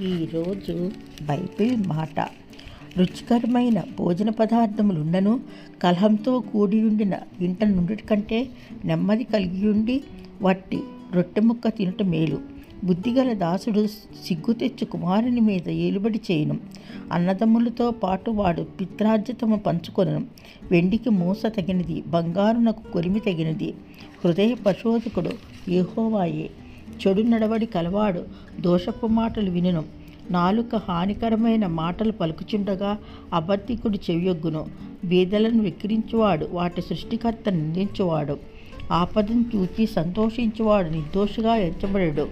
ఈరోజు బైబిల్ మాట. రుచికరమైన భోజన పదార్థములుండను కలహంతో కూడి ఉండిన ఇంట నుండి కంటే నెమ్మది కలిగి ఉండి వట్టి రొట్టె ముక్క తినట మేలు. బుద్ధిగల దాసుడు సిగ్గు తెచ్చు కుమారుని మీద ఏలుబడి చేయను. అన్నదమ్ములతో పాటు వాడు పిత్రార్జితము పంచుకొనను. వెండికి మూస తగినది బంగారునకు కొరిమి తగినది. హృదయ పరిశోధకుడు ఏహోవాయే చెడు నడవడి కలవాడు దోషపు మాటలు వినును. నాలుక హానికరమైన మాటలు పలుకుచుండగా అబద్ధికుడు చెవియొగ్గును. బీదలను విక్రించువాడు వాటి సృష్టికర్త నిందించువాడు. ఆపదను చూచి సంతోషించువాడు నిర్దోషిగా ఎంచబడడు.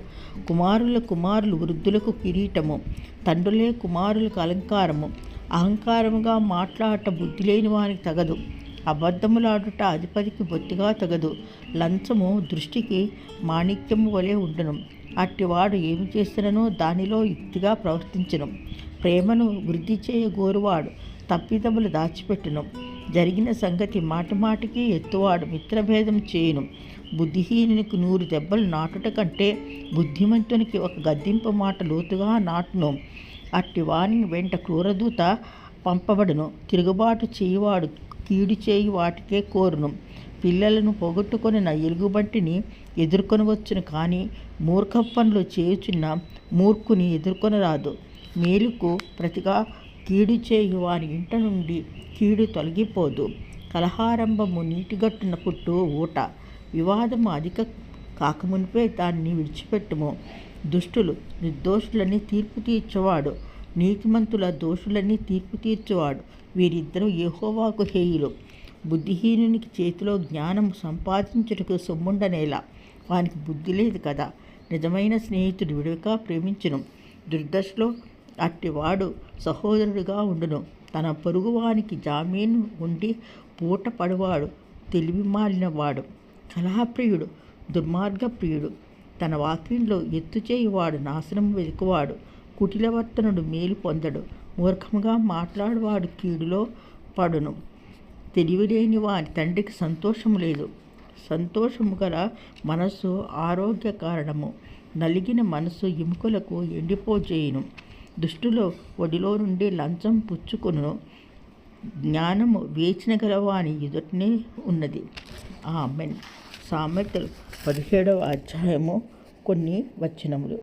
కుమారుల కుమారులు వృద్ధులకు కిరీటము. తండ్రులే కుమారులకు అలంకారము. అహంకారముగా మాట్లాడట బుద్ధి లేని వానికి తగదు. అబద్ధములాడుట అధిపతికి బొత్తిగా తగదు. లంచము దృష్టికి మాణిక్యము వలె ఉండను. అట్టివాడు ఏమి చేసిననో దానిలో యుక్తిగా ప్రవర్తించను. ప్రేమను వృద్ధి చేయగోరువాడు తప్పిదములు దాచిపెట్టును. జరిగిన సంగతి మాటిమాటికి ఎత్తువాడు మిత్రభేదం చేయను. బుద్ధిహీనునికి నూరు దెబ్బలు నాటుట కంటే బుద్ధిమంతునికి ఒక గద్దింపు మాట లోతుగా నాటును. అట్టి వాని వెంట క్రూరదూత పంపబడును. తిరుగుబాటు చేయువాడు కీడు చేయి వాటికే కోరును. పిల్లలను పోగొట్టుకొని నా ఎలుగుబంటిని ఎదుర్కొనవచ్చును కానీ మూర్ఖ పనులు చేయుచున్న మూర్ఖుని ఎదుర్కొనరాదు. మేలుకు ప్రతిగా కీడు చేయు వారి ఇంట నుండి కీడు తొలగిపోదు. కలహారంభము నీటిగట్టున పుట్టు ఊట. వివాదము అధిక కాకమునిపే దాన్ని విడిచిపెట్టుము. దుష్టులు నిర్దోషులని తీర్పు తీర్చేవాడు. నీతిమంతుల దోషులన్నీ తీర్పు తీర్చేవాడు. వీరిద్దరూ యహోవాకు హేయులు. బుద్ధిహీనునికి చేతిలో జ్ఞానం సంపాదించుటకు సొమ్ముండనేలా వానికి బుద్ధి లేదు కదా. నిజమైన స్నేహితుడు విడిగా ప్రేమించును. దుర్దశలో అట్టివాడు సహోదరుడిగా ఉండును. తన పొరుగువానికి జామీను ఉండి పూట పడువాడు తెలివి మాలినవాడు. కళాప్రియుడు దుర్మార్గప్రియుడు. తన వాక్యంలో ఎత్తు చేయువాడు నాశనం వెతుకువాడు. కుటిలవర్తనుడు మేలు పొందడు. మూర్ఖముగా మాట్లాడువాడు కీడులో పడును. తెలివిలేని వారి తండ్రికి సంతోషము లేదు. సంతోషము గల మనస్సు ఆరోగ్య కారణము. నలిగిన మనసు ఎముకలకు ఎండిపోజేయును. దుష్టులో ఒడిలో నుండి లంచం పుచ్చుకును జ్ఞానము వేచిన గలవాని ఎదుటనే ఉన్నది. ఆమెన్. సామెతలు పదిహేడవ అధ్యాయము కొన్ని వచనములు.